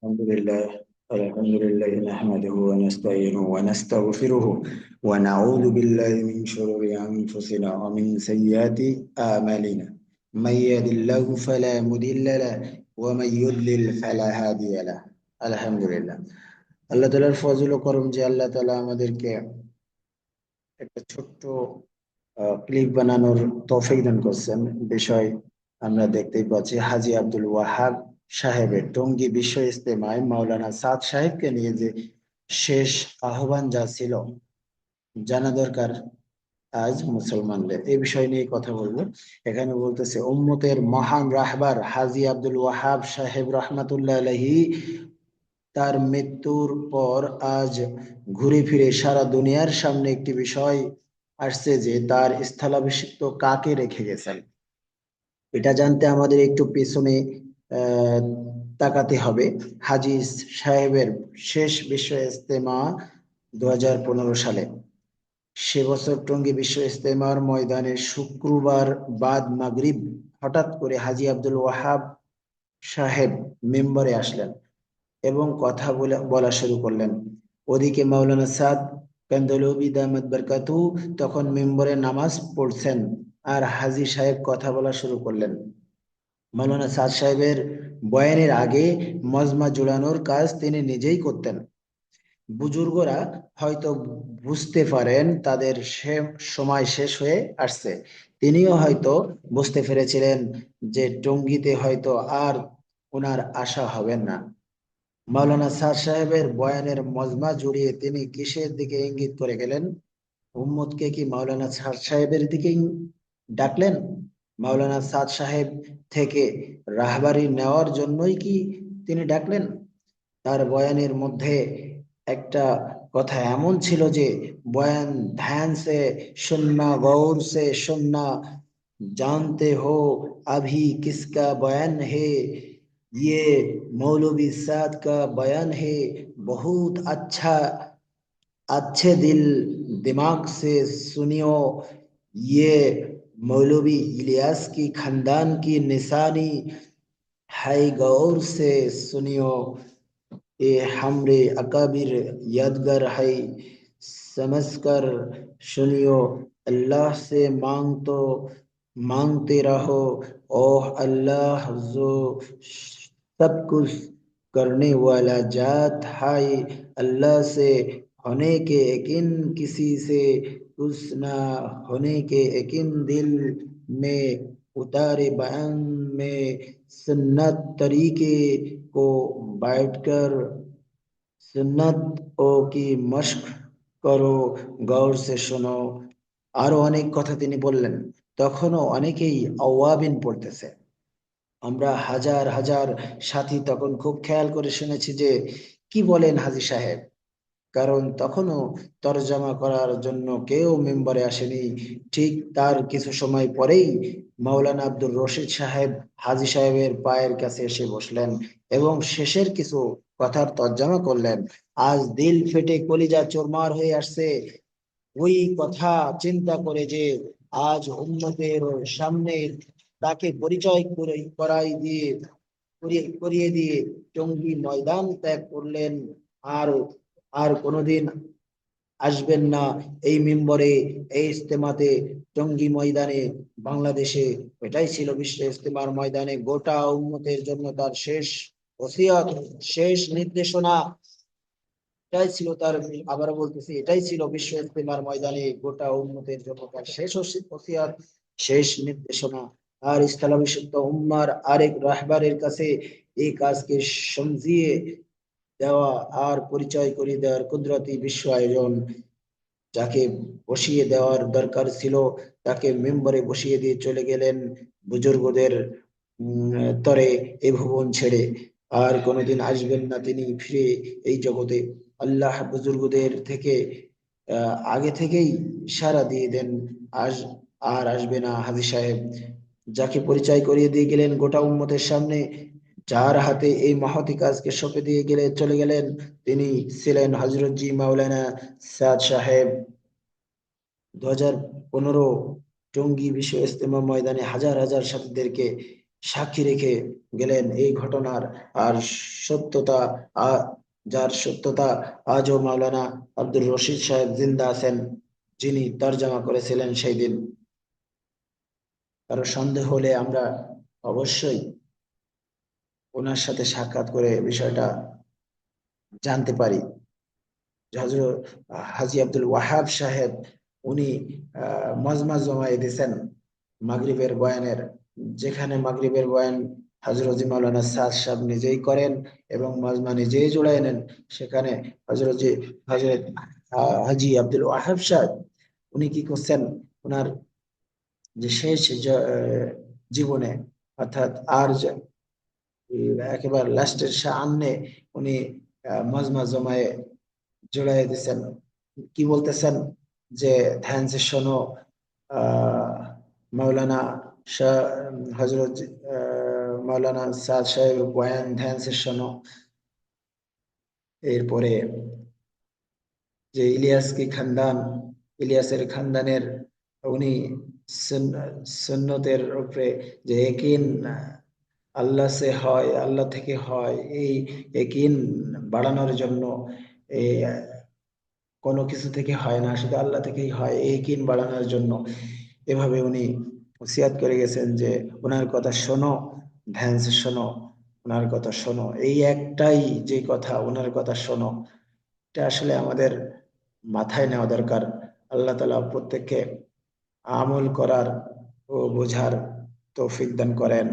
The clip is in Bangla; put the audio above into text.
الحمد لله الحمد لله نحمده ونستعينه ونستغفره ونعوذ بالله من شرور أنفسنا ومن سيئات أعمالنا من يهد الله فلا مضل له ومن يضلل فلا هادي له الحمد لله আল্লাহ তালার ফজল ও করম যে আল্লাহ তালা আমাদেরকে একটা ছোট্ট ক্লিপ বানানোর তৌফিক দান করছেন বিষয় আমরা দেখতেই পাচ্ছি হাজি আব্দুল ওয়াহাব সাহেবের টঙ্গী বিশ্ব ইস্তেমায় মাওলানা সাদ সাহেবকে নিয়ে যে শেষ আহ্বান যা ছিল, জানা দরকার আজ মুসলমানদের। এই বিষয় নিয়ে কথা বলব। এখানে বলতেছে, উম্মতের মহান রাহবার হাজি আব্দুল ওয়াহাব সাহেব রহমাতুল্লাহ আলহি তার মৃত্যুর পর আজ ঘুরে ফিরে সারা দুনিয়ার সামনে একটি বিষয় আসছে যে তার স্থলাভিষিক্ত কাকে রেখে গেছেন? এটা জানতে আমাদের একটু পেছনে তাকাতে হবে। হাজি সাহেবের শেষ বিশ্ব ইস্তেমা দু সালে। সে বছর টঙ্গী বিশ্ব ইস্তেমার ময়দানে শুক্রবার বাদ মাগরিব হঠাৎ করে হাজি আব্দুল ওয়াহাব সাহেব মেম্বারে আসলেন এবং কথা বলে, বলা শুরু করলেন। ওদিকে মাওলানা সাদ কান্দলবি দামাদ বরকাতু তখন মেম্বরে নামাজ পড়ছেন আর হাজি সাহেব কথা বলা শুরু করলেন। মাওলানা সাদ সাহেবের বয়ানের আগে মজমা জোড়ানোর কাজ তিনি নিজেই করতেন। বুজুর্গরা হয়তো বুঝতে পারেন তাদের সময় শেষ হয়ে আসছে। তিনিও হয়তো বুঝতে পেরেছিলেন যে টঙ্গিতে হয়তো আর ওনার আশা হবেন না। মাওলানা সাদ সাহেবের বয়ানের মজমা জুড়িয়ে তিনি কিসের দিকে ইঙ্গিত করে গেলেন? উম্মদকে কি মাওলানা সাদ সাহেবের দিকে ডাকলেন? মাওলানা সাদ সাহেব থেকে রাহবারি নেওয়ার জন্যই কি তিনি ডাকলেন তার বয়ানের মধ্যে একটা কথা এমন ছিল যে বয়ান ধ্যান সে শুননা গৌর সে শুননা জানতে হো अभी किसका बयान है ये मौलवी साद का बयान है बहुत अच्छा अच्छे दिल दिमाग से सुनियो ये مولوی الیاس کی خاندان کی نسانی ہے گور سے سنیو، اے ہمرے اکابر یادگر ہے سمجھ کر سنیو، اللہ سے مانگ تو مانگتے رہو، اوہ اللہ، جو سب کچھ کرنے والا جات ہے اللہ سے ہونے کے یقین کسی سے حسنا ہونے کے یقین دل میں اتارے بیان میں سنت طریقے کو بیٹھ کر سنت او کی مشق করো গৌর সে শোনো। আরও অনেক কথা তিনি বললেন। তখনও অনেকেই আওয়াবিন পড়তেছে। আমরা হাজার হাজার সাথী তখন খুব খেয়াল করে শুনেছি যে, কি বলেন হাজি সাহেব? কারণ তখনও তরজমা করার জন্য কেউ মেম্বারে আসেনি। ঠিক তার কিছু সময় পরেই মাওলানা আব্দুর রশিদ সাহেব হাজি সাহেবের পায়ের কাছে এসে বসলেন এবং শেষের কিছু কথার তর্জমা করলেন। আজ দিল ফেটে কলিজা চোরমার হয়ে আসছে। ওই কথা চিন্তা করে যে আজ উন্নতের সামনে তাকে পরিচয় করে করাই দিয়ে, করিয়ে দিয়ে টঙ্গী ময়দান ত্যাগ করলেন। আর আর কোনোদিন আসবেন না এই মেম্বরে, এই ইস্তেমাতে টঙ্গি ময়দানে, বাংলাদেশে। এটাই ছিল বিশ্ব ইস্তেমার ময়দানে। গোটা উন্নতের জন্য তার শেষ ওসিয়ত, শেষ নির্দেশনা। এটাই ছিল তার, আবারও বলতেছি, এটাই ছিল বিশ্ব ইস্তেমার ময়দানে। গোটা উন্নতের জন্য তার শেষ ওসিয়ত, শেষ নির্দেশনা। আর স্থলাভিষিক্ত উম্মার আরেক রাহবারের কাছে এই কাজকে সমঝিয়ে দেওয়া আর পরিচয় করিয়ে দেওয়ার কুদরতি বিশ্ব আয়োজন যাকে বসিয়ে দেওয়ার দরকার ছিল, তাকে মেম্বারে বসিয়ে দিয়ে চলে গেলেন বুজুর্গদের তরে এই ভুবন ছেড়ে। আর কোনোদিন আসবেন না তিনি ফিরে এই জগতে। আল্লাহ বুজুর্গদের থেকে আগে থেকেই সারা দিয়ে দেন, আজ আর আসবে না হাজি সাহেব। যাকে পরিচয় করিয়ে দিয়ে গেলেন গোটা উম্মতের সামনে যার হাতে এই মহতি কাজকে সঁপে দিয়ে গেলে চলে গেলেন তিনি ছিলেন হজরত জি মাওলানা সাদ সাহেব। দু হাজার পনেরো টঙ্গী বিশ্ব ইস্তেমা ময়দানে হাজার হাজার সাথীদেরকে সাক্ষী রেখে গেলেন এই ঘটনার আর সত্যতা যার সত্যতা আজও মাওলানা আব্দুর রশিদ সাহেব জিন্দা আছেন, যিনি তর্জমা করেছিলেন সেই দিন। কারও সন্দেহ হলে আমরা অবশ্যই ওনার সাথে সাক্ষাৎ করে বিষয়টা জানতে পারি। হজরত হাজি আব্দুল ওয়াহাব সাহেব উনি মজমা জমায়ে দিয়েছেন মাগরিবের বয়ানের, যেখানে মাগরিবের বয়ান হজরত মাওলানা সাদ সাহেব নিজেই করেন এবং মজমা নিজেই জোড়াই নেন। সেখানে হজরত হজরত হাজি আব্দুল ওয়াহাব সাহেব উনি কি করছেন? ওনার যে শেষ জীবনে অর্থাৎ আর একেবারে লাস্টের সামনে উনি মজমা জমায়ে জোড়াই দিচ্ছেন কি বলতেছেন? যে ধ্যান শোনো শাহ হজরত আহ, মাওলানা সাদ সাহেবের বয়ান ধ্যান শোনো। এরপরে যে ইলিয়াস কি খানদান ইলিয়াসের খানদানের উনি সুন- সুন্নতের উপরে যে একিন আল্লাহ সে হয়, আল্লাহ থেকে হয়, এই একিন বাড়ানোর জন্য এই কোনো কিছু থেকে হয় না, শুধু আল্লাহ থেকেই হয় এই কিন বাড়ানোর জন্য। এভাবে উনি ওসিয়াত করে গেছেন যে ওনার কথা শোনো, ধ্যান শোনো ওনার কথা শোনো। এই একটাই যে কথা ওনার কথা শোনো, এটা আসলে আমাদের মাথায় নেওয়া দরকার। আল্লাহ তালা প্রত্যেককে আমল করার ও বোঝার তৌফিক দান করেন।